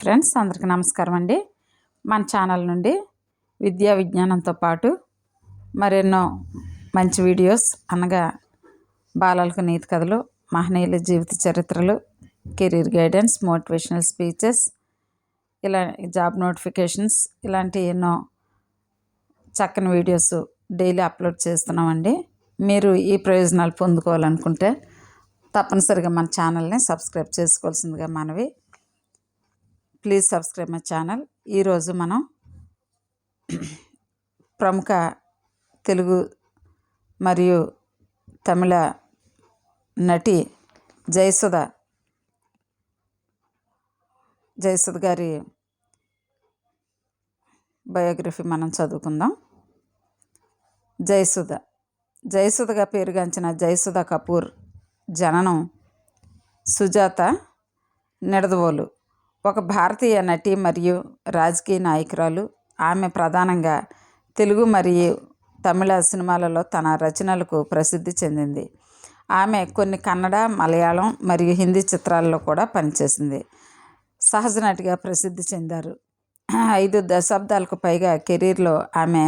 Friends అందరికీ నమస్కారం అండి. మన ఛానల్ నుండి విద్యా విజ్ఞానంతో పాటు మరెన్నో మంచి వీడియోస్ అనగా బాలలకు నీతి కథలు మహనీయుల జీవిత చరిత్రలు కెరీర్ గైడెన్స్ మోటివేషనల్ స్పీచెస్ ఇలా జాబ్ నోటిఫికేషన్స్ ఇలాంటి ఎన్నో చక్కని వీడియోస్ డైలీ అప్లోడ్ చేస్తున్నామండి. మీరు ఈ ప్రయోజనాలు పొందుకోవాలనుకుంటే తప్పనిసరిగా మన ఛానల్ని సబ్స్క్రైబ్ చేసుకోవాల్సిందిగా మనవి ప్లీజ్ సబ్స్క్రైబ్ మై ఛానల్. ఈరోజు మనం ప్రముఖ తెలుగు మరియు తమిళ నటి జయసుధ జయసుధ గారి బయోగ్రఫీ మనం చదువుకుందాం. జయసుధ. జయసుధగా పేరుగాంచిన జయసుధ కపూర్ జననం సుజాత నిడదవోలు. ఒక భారతీయ నటి మరియు రాజకీయ నాయకురాలు. ఆమె ప్రధానంగా తెలుగు మరియు తమిళ సినిమాలలో తన రచనలకు ప్రసిద్ధి చెందింది. ఆమె కొన్ని కన్నడ మలయాళం మరియు హిందీ చిత్రాల్లో కూడా పనిచేసింది. సహజ నటిగా ప్రసిద్ధి చెందారు. ఐదు దశాబ్దాలకు పైగా కెరీర్లో ఆమె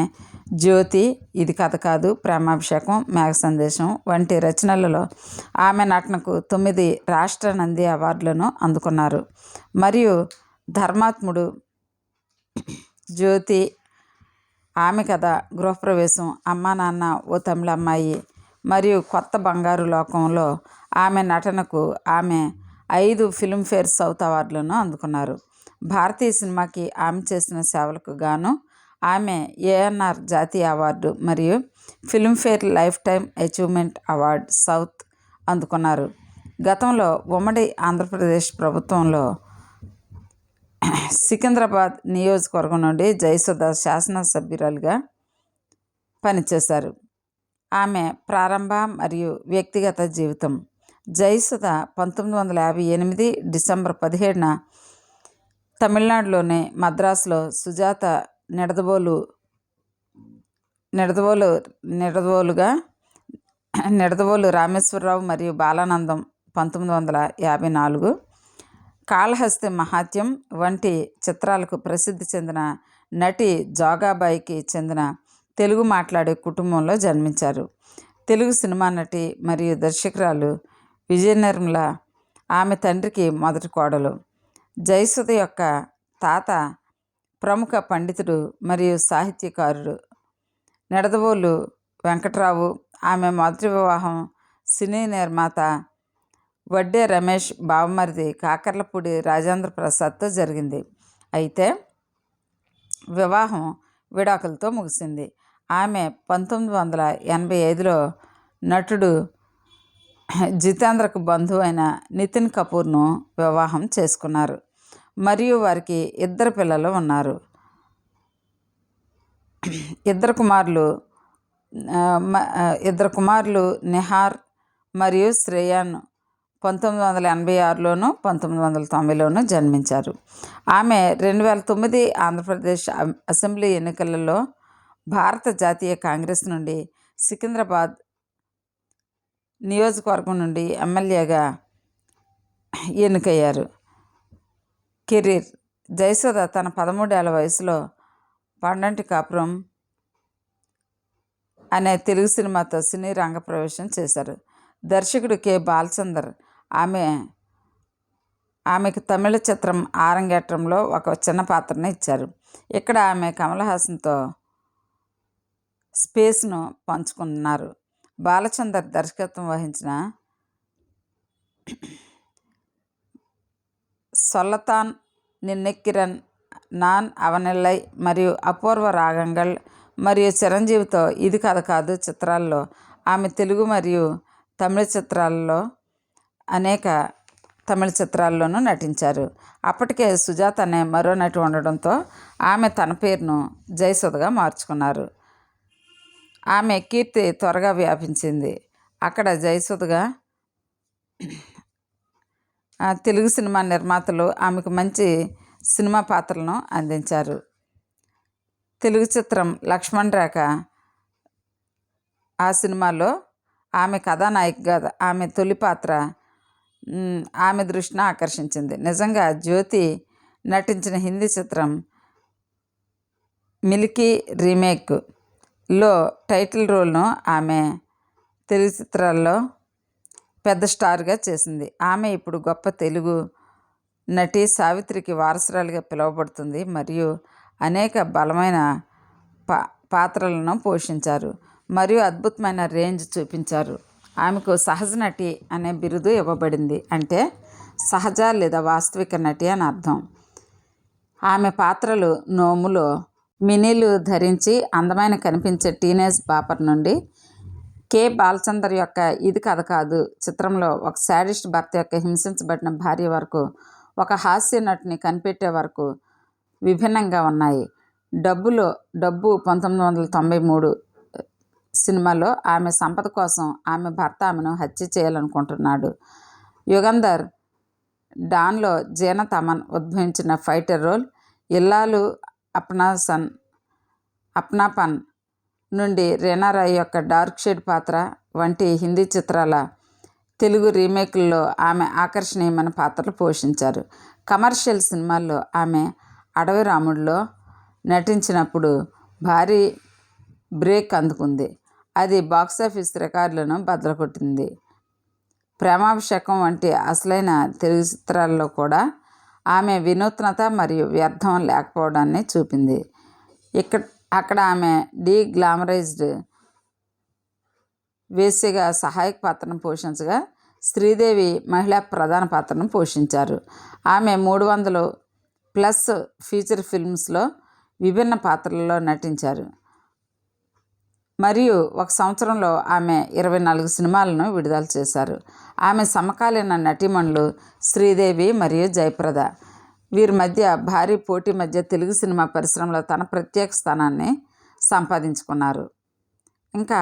జ్యోతి ఇది కథ కాదు ప్రేమాభిషేకం మేఘ సందేశం వంటి రచనలలో ఆమె నటనకు తొమ్మిది రాష్ట్ర నంది అవార్డులను అందుకున్నారు. మరియు ధర్మాత్ముడు జ్యోతి ఆమె కథ గృహప్రవేశం అమ్మా నాన్న ఓ తమిళ అమ్మాయి మరియు కొత్త బంగారు లోకంలో ఆమె నటనకు ఆమె ఐదు ఫిల్మ్ఫేర్ సౌత్ అవార్డులను అందుకున్నారు. భారతీయ సినిమాకి ఆమె చేసిన సేవలకు గాను ఆమె ఏఎన్ఆర్ జాతీయ అవార్డు మరియు Filmfare lifetime achievement award south అందుకున్నారు. గతంలో ఉమ్మడి ఆంధ్రప్రదేశ్ ప్రభుత్వంలో సికింద్రాబాద్ నియోజకవర్గం నుండి జయసుధ శాసనసభ్యురాలుగా పనిచేశారు. ఆమె ప్రారంభ మరియు వ్యక్తిగత జీవితం జయసుధ పంతొమ్మిది వందల యాభై ఎనిమిది డిసెంబర్ పదిహేడున తమిళనాడులోని మద్రాసులో సుజాత నిడదవోలు నిడదవోలు నిడదవోలుగా నిడదవోలు రామేశ్వరరావు మరియు బాలానందం పంతొమ్మిది వందల యాభై నాలుగు. కాళహస్తి మహాత్యం వంటి చిత్రాలకు ప్రసిద్ధి చెందిన నటి జోగాబాయికి చెందిన తెలుగు మాట్లాడే కుటుంబంలో జన్మించారు. తెలుగు సినిమా నటి మరియు దర్శకురాలు విజయనిర్మల ఆమె తండ్రికి మొదటి కోడలు. జయసుధ యొక్క తాత ప్రముఖ పండితుడు మరియు సాహిత్యకారుడు నిడదవోలు వెంకట్రావు ఆమె మొదటి వివాహం సినీ నిర్మాత వడ్డే రమేష్ బావమరిది కాకర్లపూడి రాజేంద్ర ప్రసాద్తో జరిగింది. అయితే వివాహం విడాకులతో ముగిసింది. ఆమె పంతొమ్మిది వందల ఎనభై ఐదులో నటుడు జితేంద్రకు బంధువు అయిన నితిన్ కపూర్ను వివాహం చేసుకున్నారు. మరియు వారికి ఇద్దరు పిల్లలు ఉన్నారు. ఇద్దరు కుమారులు ఇద్దరు కుమారులు నిహార్ మరియు శ్రేయాన్ పంతొమ్మిది వందల ఎనభై ఆరులోను పంతొమ్మిది వందల తొంభైలోను జన్మించారు. ఆమె రెండు వేల తొమ్మిది ఆంధ్రప్రదేశ్ అసెంబ్లీ ఎన్నికలలో భారత జాతీయ కాంగ్రెస్ నుండి సికింద్రాబాద్ నియోజకవర్గం నుండి ఎమ్మెల్యేగా ఎన్నికయ్యారు. కెరీర్ జయసుధ తన పదమూడేళ్ళ వయసులో పండంటి కాపురం అనే తెలుగు సినిమాతో సినీ రంగ ప్రవేశం చేశారు. దర్శకుడు కె. బాలచందర్ ఆమె ఆమెకు తమిళ చిత్రం ఆరంగేట్రంలో ఒక చిన్న పాత్రను ఇచ్చారు. ఇక్కడ ఆమె కమల్ హాసన్తో స్పేస్ను పంచుకున్నారు. బాలచందర్ దర్శకత్వం వహించిన సొల్లతాన్ నిన్నెక్కిరన్ నాన్ అవనెల్లై మరియు అపూర్వ రాగంగల్ మరియు చిరంజీవితో ఇది కథ కాదు చిత్రాల్లో. ఆమె తెలుగు మరియు తమిళ చిత్రాల్లో అనేక తమిళ చిత్రాల్లోనూ నటించారు. అప్పటికే సుజాత అనే మరో నటి ఉండడంతో ఆమె తన పేరును జయసుధగా మార్చుకున్నారు. ఆమె కీర్తి త్వరగా వ్యాపించింది. అక్కడ జయసుధగా తెలుగు సినిమా నిర్మాతలు ఆమెకు మంచి సినిమా పాత్రలను అందించారు. తెలుగు చిత్రం లక్ష్మణ్ రేఖ ఆ సినిమాలో ఆమె కథానాయికగా ఆమె తొలి పాత్ర ఆమె దృష్టిని ఆకర్షించింది. నిజంగా జ్యోతి నటించిన హిందీ చిత్రం మిల్కీ లో టైటిల్ రోల్ను ఆమె తెలుగు చిత్రాల్లో పెద్ద స్టార్గా చేసింది. ఆమె ఇప్పుడు గొప్ప తెలుగు నటి సావిత్రికి వారసురాలుగా పిలువబడుతుంది మరియు అనేక బలమైన పా పాత్రలను పోషించారు మరియు అద్భుతమైన రేంజ్ చూపించారు. ఆమెకు సహజ నటి అనే బిరుదు ఇవ్వబడింది అంటే సహజ లేదా వాస్తవిక నటి అని అర్థం. ఆమె పాత్రలు నోములో మినీలు ధరించి అందమైన కనిపించే టీనేజ్ బాపర్ నుండి కే. బాలచందర్ యొక్క ఇది కథ కాదు. చిత్రంలో ఒక శాడిస్ట్ భర్త యొక్క హింసించబడిన భార్య వరకు ఒక హాస్య నటుని కనిపెట్టే వరకు విభిన్నంగా ఉన్నాయి. డబ్బులో డబ్బు పంతొమ్మిది వందల తొంభై మూడు సినిమాలో ఆమె సంపద కోసం ఆమె భర్త ఆమెను హత్య చేయాలనుకుంటున్నాడు. యుగంధర్ డాన్లో జీన తమన్ ఉద్భవించిన ఫైటర్ రోల్ ఇల్లాలు అప్నాసన్ అప్నాపన్ నుండి రీనారాయ్ యొక్క డార్క్ షేడ్ పాత్ర వంటి హిందీ చిత్రాల తెలుగు రీమేక్ల్లో ఆమె ఆకర్షణీయమైన పాత్రలు పోషించారు. కమర్షియల్ సినిమాల్లో ఆమె అడవి రాముడిలో నటించినప్పుడు భారీ బ్రేక్ అందుకుంది. అది బాక్సాఫీస్ రికార్డులను బద్దలకొట్టింది ప్రేమాభిషేకం వంటి అసలైన తెలుగు చిత్రాల్లో కూడా ఆమె వినూత్నత మరియు వ్యర్థం లేకపోవడాన్ని చూపింది. ఇక్కడ అక్కడ ఆమె డీ గ్లామరైజ్డ్ వేసిగా సహాయక పాత్రను పోషించగా శ్రీదేవి మహిళా ప్రధాన పాత్రను పోషించారు. ఆమె మూడు వందలు ప్లస్ ఫీచర్ ఫిల్మ్స్లో విభిన్న పాత్రల్లో నటించారు. మరియు ఒక సంవత్సరంలో ఆమె ఇరవై నాలుగు సినిమాలను విడుదల చేశారు. ఆమె సమకాలీన నటీమణులు శ్రీదేవి మరియు జయప్రద. వీరి మధ్య భారీ పోటీ మధ్య తెలుగు సినిమా పరిశ్రమలో తన ప్రత్యేక స్థానాన్ని సంపాదించుకున్నారు. ఇంకా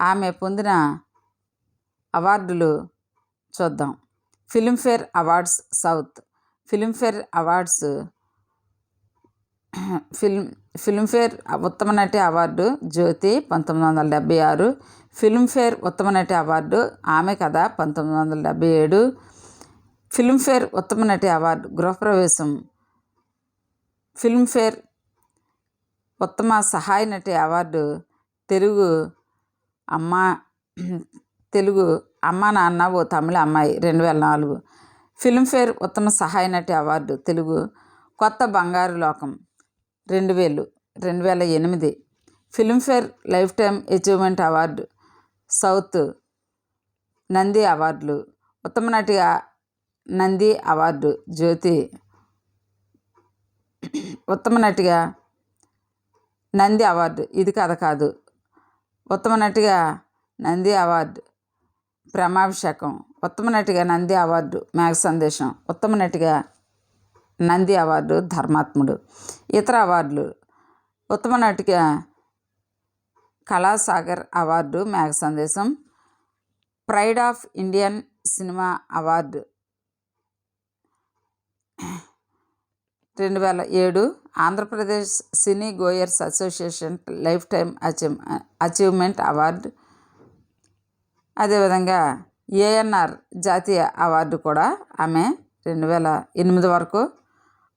ఆమె పొందిన అవార్డులు చూద్దాం. Filmfare awards south. Filmfare awards film Filmfare ఉత్తమ నటి అవార్డు జ్యోతి పంతొమ్మిది వందల డెబ్బై ఆరు. ఫిల్మ్ఫేర్ ఉత్తమ నటి అవార్డు ఆమె కథ పంతొమ్మిది వందల డెబ్బై ఏడు. ఫిల్మ్ఫేర్ ఉత్తమ నటి అవార్డు గృహప్రవేశం. ఫిల్మ్ఫేర్ ఉత్తమ సహాయ నటి అవార్డు తెలుగు అమ్మ తెలుగు అమ్మ నాన్న ఓ తమిళ అమ్మాయి రెండు వేల నాలుగు. ఫిల్మ్ఫేర్ ఉత్తమ సహాయ నటి అవార్డు తెలుగు కొత్త బంగారు లోకం. రెండు వేలు రెండు వేల ఎనిమిది Filmfare lifetime achievement award south Nandi అవార్డులు ఉత్తమ నటిగా నంది అవార్డు జ్యోతి ఉత్తమ నటిగా నంది అవార్డు ఇది కథ కాదు ఉత్తమ నటిగా నంది అవార్డు ప్రమాభిషేకం ఉత్తమ నటిగా నంది అవార్డు మేఘ సందేశం ఉత్తమ నటిగా నంది అవార్డు ధర్మాత్ముడు. ఇతర అవార్డులు ఉత్తమ నటిక Kalasagar award Megha Sandesam pride of Indian cinema award రెండు వేల ఏడు Andhra Pradesh cine goers association lifetime achieve achievement award. అదేవిధంగా ఏఎన్ఆర్ జాతీయ అవార్డు కూడా ఆమె రెండు వేల ఎనిమిది వరకు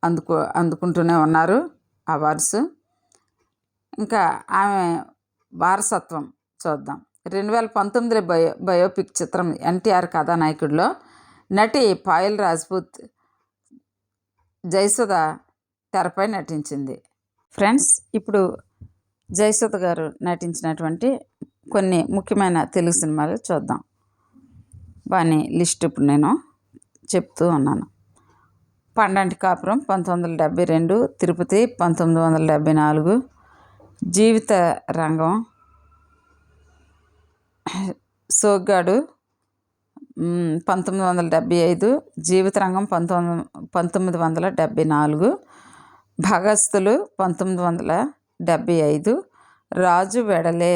అందుకు అందుకుంటూనే ఉన్నారు అవార్డ్స్ ఇంకా ఆమె వారసత్వం చూద్దాం. రెండు వేల పంతొమ్మిది బయో బయోపిక్ చిత్రం ఎన్టీఆర్ కథానాయకుడిలో నటి పాయల్ రాజ్పూత్ జయసుధ తెరపై నటించింది. ఫ్రెండ్స్ ఇప్పుడు జయసుధ గారు నటించినటువంటి కొన్ని ముఖ్యమైన తెలుగు సినిమాలు చూద్దాం. వాని లిస్ట్ ఇప్పుడు నేను చెప్తూ ఉన్నాను. పండంటి కాపురం పంతొమ్మిది వందల డెబ్బై రెండు తిరుపతి పంతొమ్మిది వందల డెబ్బై నాలుగు జీవిత రంగం సోగ్గాడు పంతొమ్మిది వందల డెబ్బై ఐదు జీవిత రంగం పంతొమ్మిది పంతొమ్మిది వందల డెబ్బై నాలుగు భగస్తులు పంతొమ్మిది వందల డెబ్బై ఐదు రాజు వెడలే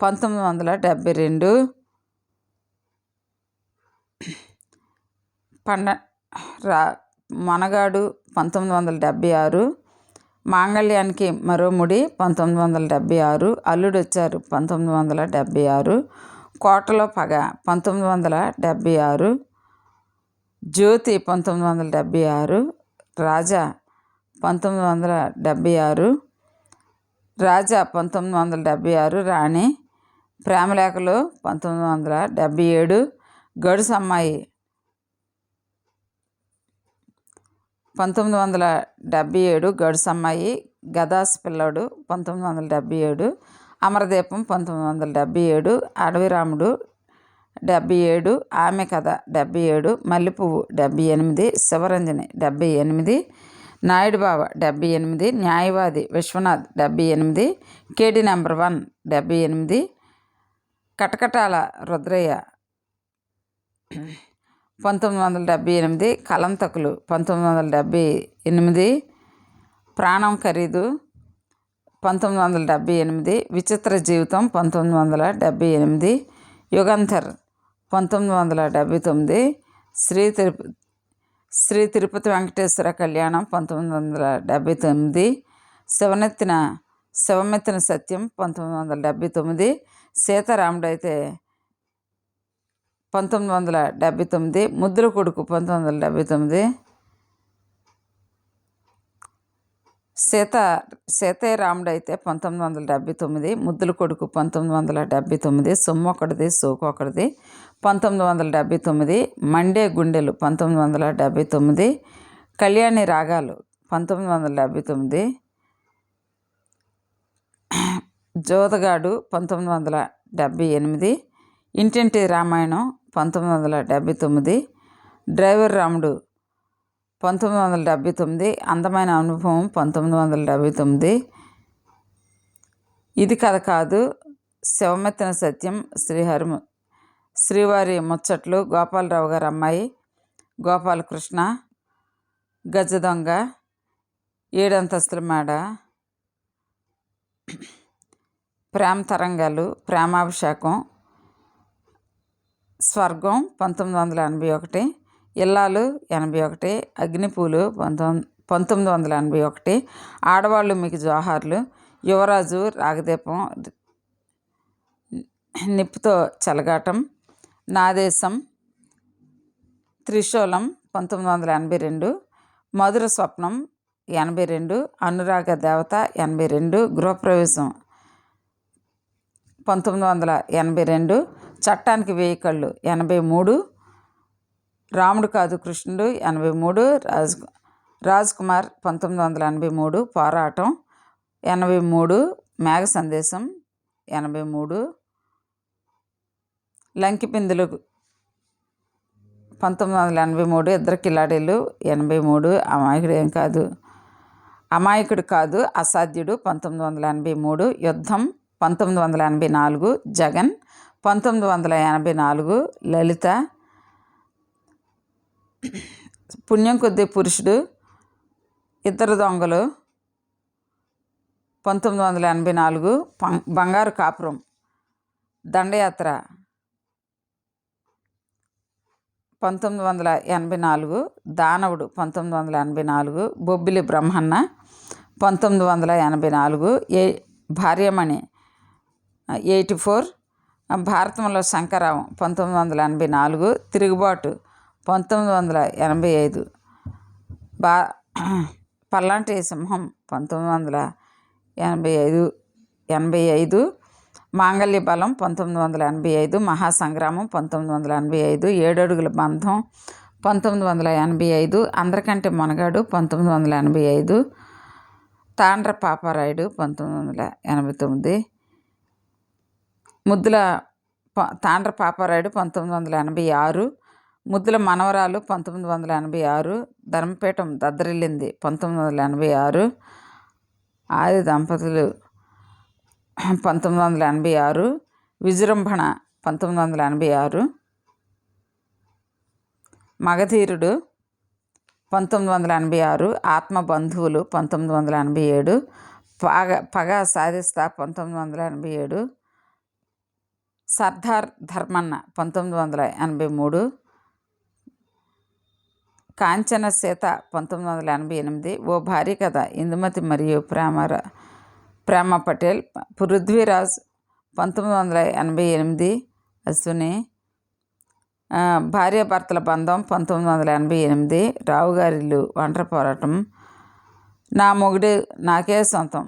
పంతొమ్మిది వందల డెబ్బై రెండు పండ రా మనగాడు పంతొమ్మిది వందల డెబ్భై ఆరు మాంగళ్యానికి మరో ముడి పంతొమ్మిది వందల డెబ్భై ఆరు అల్లుడు వచ్చారు పంతొమ్మిది వందల డెబ్భై ఆరు కోటలో పగ పంతొమ్మిది వందల డెబ్భై ఆరు జ్యోతి పంతొమ్మిది వందల డెబ్భై ఆరు రాజా పంతొమ్మిది వందల డెబ్భై ఆరు రాజా పంతొమ్మిది వందల డెబ్భై ఆరు రాణి ప్రేమలేఖలు పంతొమ్మిది వందల డెబ్భై ఏడు గడుసమ్మాయి అమ్మాయి పంతొమ్మిది వందల డెబ్భై ఏడు గడుసమ్మాయి గదాస్ పిల్లోడు పంతొమ్మిది వందల డెబ్భై ఏడు అమరదీపం పంతొమ్మిది వందల డెబ్భై ఏడు అడవిరాముడు డెబ్భై ఏడు ఆమె కథ డెబ్భై ఏడు మల్లెపువ్వు డెబ్భై ఎనిమిది శివరంజని డెబ్భై ఎనిమిది నాయుడు బావ డెబ్భై ఎనిమిది న్యాయవాది విశ్వనాథ్ డెబ్భై ఎనిమిది కేడి నెంబర్ వన్ డెబ్భై ఎనిమిది కటకటాల రుద్రయ్య పంతొమ్మిది వందల డెబ్భై ఎనిమిది కలంతకులు పంతొమ్మిది వందల డెబ్భై ఎనిమిది ప్రాణం ఖరీదు పంతొమ్మిది వందల డెబ్భై ఎనిమిది విచిత్ర జీవితం పంతొమ్మిది వందల డెబ్భై ఎనిమిది యుగంధర్ పంతొమ్మిది వందల డెబ్భై తొమ్మిది శ్రీ తిరుపతి శ్రీ తిరుపతి వెంకటేశ్వర కళ్యాణం పంతొమ్మిది వందల డెబ్భై తొమ్మిది శివనెత్తిన శివమెత్తిన సత్యం పంతొమ్మిది వందల డెబ్భై తొమ్మిది సీతారాముడు అయితే పంతొమ్మిది వందల డెబ్భై తొమ్మిది ముద్దుల కొడుకు పంతొమ్మిది వందల డెబ్భై తొమ్మిది. సీత సీతయ్య రాముడు అయితే పంతొమ్మిది వందల డెబ్భై తొమ్మిది ముద్దుల కొడుకు పంతొమ్మిది వందల డెబ్భై తొమ్మిది సొమ్ము ఒకటిది సోకు ఒకటిది పంతొమ్మిది వందల డెబ్భై తొమ్మిది మండే గుండెలు పంతొమ్మిది వందల డెబ్భై తొమ్మిది కళ్యాణి రాగాలు పంతొమ్మిది వందల డెబ్భై తొమ్మిది జోదగాడు పంతొమ్మిది వందల డెబ్భై ఎనిమిది ఇంటింటి రామాయణం పంతొమ్మిది వందల డెబ్భై తొమ్మిది. డ్రైవర్ రాముడు పంతొమ్మిది వందల డెబ్భై తొమ్మిది. అందమైన అనుభవం పంతొమ్మిది వందల డెబ్భై తొమ్మిది. ఇది కథ కాదు శివమెత్తిన సత్యం శ్రీహరి శ్రీవారి ముచ్చట్లు గోపాలరావు గారు అమ్మాయి గోపాలకృష్ణ గజ దొంగ ఏడంతస్తుల మేడ ప్రేమ తరంగాలు ప్రేమాభిషేకం స్వర్గం పంతొమ్మిది వందల ఎనభై ఒకటి ఇల్లాలు ఎనభై ఒకటి అగ్నిపూలు పంతొమ్మిది పంతొమ్మిది వందల ఎనభై ఒకటి ఆడవాళ్ళు మీకు జోహార్లు యువరాజు రాగదీపం నిప్పుతో చెలగాటం నాదేశం త్రిశూలం పంతొమ్మిది వందల ఎనభై రెండు మధుర స్వప్నం ఎనభై రెండు అనురాగ దేవత ఎనభై రెండు గృహప్రవేశం పంతొమ్మిది వందల ఎనభై రెండు చట్టానికి వేయి కళ్ళు. ఎనభై మూడు. రాముడు కాదు కృష్ణుడు. ఎనభై మూడు. రాజ్ రాజ్ కుమార్ పంతొమ్మిది వందల ఎనభై మూడు. పోరాటం. ఎనభై మూడు. మేఘ సందేశం. ఎనభై మూడు. లంకిపిందులు పంతొమ్మిది వందల ఎనభై మూడు. ఇద్దరు కిలాడీలు. ఎనభై మూడు. అమాయకుడు ఏం కాదు. అమాయకుడు కాదు. అసాధ్యుడు. పంతొమ్మిది వందల ఎనభై మూడు. యుద్ధం. పంతొమ్మిది వందల ఎనభై నాలుగు. జగన్. పంతొమ్మిది వందల ఎనభై నాలుగు లలిత పుణ్యం కొద్ది పురుషుడు ఇద్దరు దొంగలు పంతొమ్మిది వందల ఎనభై నాలుగు బంగారు కాపురం దండయాత్ర. పంతొమ్మిది వందల ఎనభై నాలుగు దానవుడు పంతొమ్మిది వందల ఎనభై నాలుగు బొబ్బిలి బ్రహ్మన్న పంతొమ్మిది వందల ఎనభై నాలుగు ఏ భార్యమణి ఎయిటీ ఫోర్ భారతంలో శంకరం పంతొమ్మిది వందల ఎనభై నాలుగు తిరుగుబాటు పంతొమ్మిది వందల ఎనభై ఐదు బా పల్లాంటి సింహం పంతొమ్మిది వందల ఎనభై ఐదు ఎనభై ఐదు మాంగళ్య బలం పంతొమ్మిది వందల ఎనభై ఐదు మహాసంగ్రామం పంతొమ్మిది వందల ఎనభై ఐదు ఏడడుగుల బంధం పంతొమ్మిది వందల ఎనభై ఐదు అందరికంటే మొనగాడు పంతొమ్మిది వందల ఎనభై ఐదు తాండ్ర పాపారాయుడు పంతొమ్మిది వందల ఎనభై తొమ్మిది ముద్దుల తాండ్ర పాపారాయుడు పంతొమ్మిది వందల ఎనభై ఆరు ముద్దుల మనవరాలు పంతొమ్మిది వందల ఎనభై ఆరు ధర్మపీఠం దద్దరిల్లింది పంతొమ్మిది వందల ఎనభై ఆరు ఆది దంపతులు పంతొమ్మిది వందల ఎనభై ఆరు విజృంభణ పంతొమ్మిది వందల ఎనభై ఆరు మగధీరుడు పంతొమ్మిది వందల ఎనభై ఆరు ఆత్మ బంధువులు పంతొమ్మిది వందల ఎనభై ఏడు పగ పగ సాధిస్తా పంతొమ్మిది వందల ఎనభై ఏడు సర్దార్ ధర్మన్న పంతొమ్మిది వందల ఎనభై మూడు కాంచన సీత పంతొమ్మిది వందల ఎనభై ఎనిమిది ఓ భారీ కథ ఇందుమతి మరియు ప్రేమ ప్రేమ పటేల్ పృథ్వీరాజ్ పంతొమ్మిది వందల ఎనభై ఎనిమిది అశ్విని భార్యాభర్తల బంధం పంతొమ్మిది వందల ఎనభై ఎనిమిది రావు గారిల్లు ఒంటరి పోరాటం నా మొగుడు నాకే సొంతం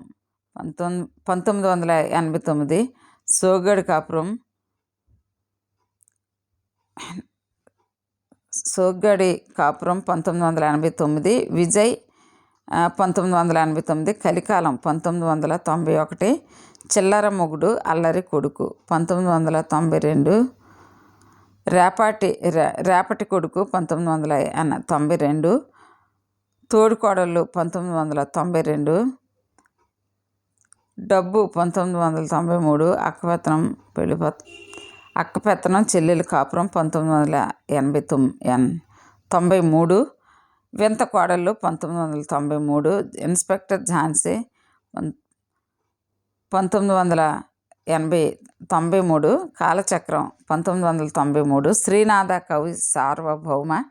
పంతొమ్మిది పంతొమ్మిది వందల ఎనభై తొమ్మిది సోగడు కాపురం సోగ్గడి కాపురం పంతొమ్మిది వందల ఎనభై తొమ్మిది విజయ్ పంతొమ్మిది వందల ఎనభై తొమ్మిది కలికాలం పంతొమ్మిది వందల తొంభై ఒకటి చిల్లర మొగుడు అల్లరి కొడుకు పంతొమ్మిది వందల తొంభై రెండు రేపాటి రేపటి కొడుకు పంతొమ్మిది వందల తొంభై రెండు తోడుకోడళ్ళు పంతొమ్మిది వందల తొంభై రెండు డబ్బు పంతొమ్మిది వందల తొంభై మూడు అక్కవత్నం పెళ్ళి అక్కపెత్తనం చెల్లెల కాపురం పంతొమ్మిది వందల ఎనభై తొమ్ ఎన్ తొంభై మూడు. వింత కోడళ్ళు పంతొమ్మిది వందల తొంభై మూడు. ఇన్స్పెక్టర్ ఝాన్సీ పంతొమ్మిది వందల ఎనభై తొంభై మూడు. కాలచక్రం పంతొమ్మిది వందల తొంభై మూడు. శ్రీనాథ కవి సార్వభౌమ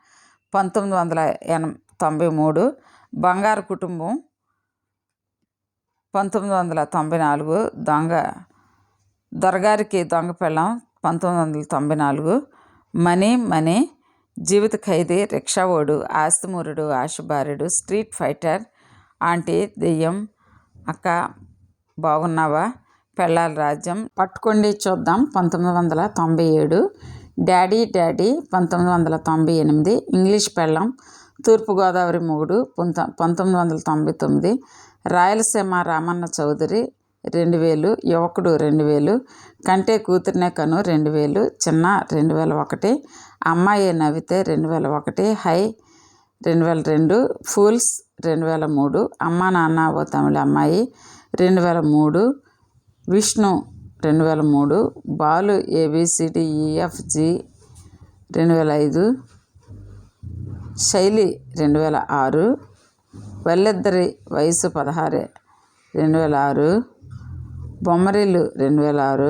పంతొమ్మిది వందల ఎన తొంభై మూడు. బంగారు కుటుంబం పంతొమ్మిది వందల తొంభై నాలుగు. దొంగ దొరగారికి దొంగ పెళ్ళం పంతొమ్మిది వందల తొంభై నాలుగు. మనీ మనీ జీవిత ఖైదీ రిక్షా ఓడు ఆస్తిమూరుడు ఆశుభార్యుడు స్ట్రీట్ ఫైటర్ ఆంటీ దెయ్యం అక్క బాగున్నావా? పెళ్ళాల రాజ్యం. పట్టుకోండి చూద్దాం. పంతొమ్మిది వందల తొంభై ఏడు. డాడీ డాడీ పంతొమ్మిది వందల తొంభై ఎనిమిది. ఇంగ్లీష్ పెళ్ళం. తూర్పుగోదావరి మొగుడు పంత పంతొమ్మిది వందల తొంభై తొమ్మిది. రాయలసీమ రామన్న చౌదరి. రెండు వేలు యువకుడు రెండు వేలు కంటే కూతురునే కను రెండు వేలు చిన్న రెండు వేల ఒకటి అమ్మాయి నవ్వితే రెండు వేల ఒకటి హై రెండు వేల రెండు ఫూల్స్ రెండు వేల మూడు అమ్మ నాన్న ఓ తమిళ అమ్మాయి రెండు వేల మూడు విష్ణు రెండు వేల మూడు బాలు ఏబిసిడిఈఎఫ్జి రెండు వేల ఐదు శైలి రెండు వేల ఆరు వెళ్ళిద్దరి వయసు పదహారే రెండు వేల ఆరు బొమ్మరిల్లు రెండు వేల ఆరు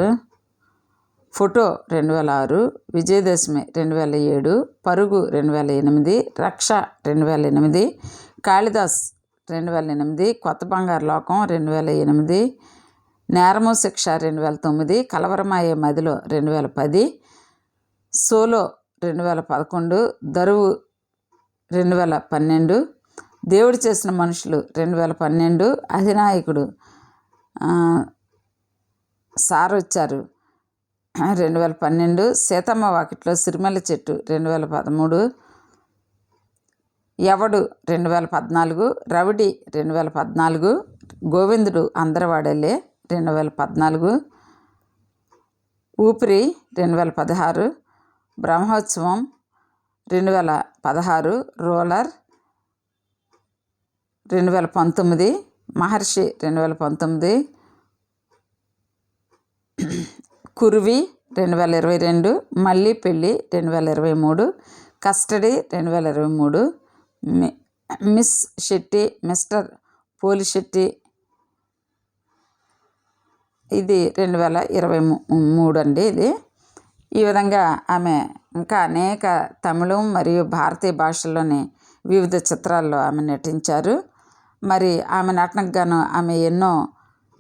ఫోటో రెండు వేల ఆరు విజయదశమి రెండు వేల ఏడు పరుగు రెండు వేల ఎనిమిది రక్ష రెండు వేల ఎనిమిది కాళిదాస్ రెండు వేల ఎనిమిది కొత్త బంగారు లోకం రెండు వేల ఎనిమిది నేరము శిక్ష రెండు వేల తొమ్మిది కలవరమాయే మదిలో రెండు వేల పది సోలో రెండు వేల పదకొండు దరువు రెండు వేల పన్నెండు దేవుడు చేసిన మనుషులు రెండు వేల పన్నెండు అధినాయకుడు సార్ వచ్చారు రెండు వేల పన్నెండు సీతమ్మ వాకిట్లో సిరిమల్ల చెట్టు రెండు వేల పదమూడు ఎవడు రెండు వేల పద్నాలుగు రవిడి రెండు వేల పద్నాలుగు గోవిందుడు అందరవాడలే రెండు వేల పద్నాలుగు ఊపిరి రెండు వేల పదహారు బ్రహ్మోత్సవం రెండు వేల పదహారు రోలర్ రెండు వేల పంతొమ్మిది మహర్షి రెండు వేల పంతొమ్మిది కురువి రెండు వేల ఇరవై రెండు మళ్ళీ పెళ్ళి రెండు వేల ఇరవై మూడు కస్టడీ రెండు వేల ఇరవై మూడు మి- మిస్ శెట్టి మిస్టర్ పోలి శెట్టి ఇది రెండు వేల ఇరవై మూ- మూడు అండి ఇది. ఈ విధంగా ఆమె ఇంకా అనేక తమిళం మరియు భారతీయ భాషల్లోని వివిధ చిత్రాల్లో ఆమె నటించారు. మరి ఆమె నటనకు గాను ఆమె ఎన్నో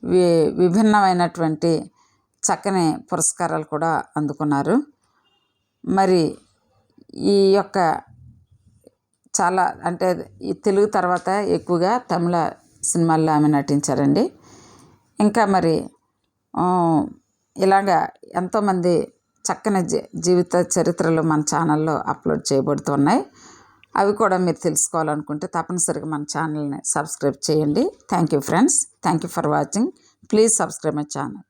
వి విభిన్నమైనటువంటి చక్కని పురస్కారాలు కూడా అందుకున్నారు. మరి ఈ యొక్క చాలా అంటే ఈ తెలుగు తర్వాత ఎక్కువగా తమిళ సినిమాల్లో ఆమె నటించారండి. ఇంకా మరి ఇలాగా ఎంతోమంది చక్కని జీ జీవిత చరిత్రలు మన ఛానల్లో అప్లోడ్ చేయబడుతున్నాయి. అవి కూడా మీరు తెలుసుకోవాలనుకుంటే తప్పనిసరిగా మన ఛానల్ని సబ్స్క్రైబ్ చేయండి. Thank you friends. Thank you for watching. Please subscribe my channel.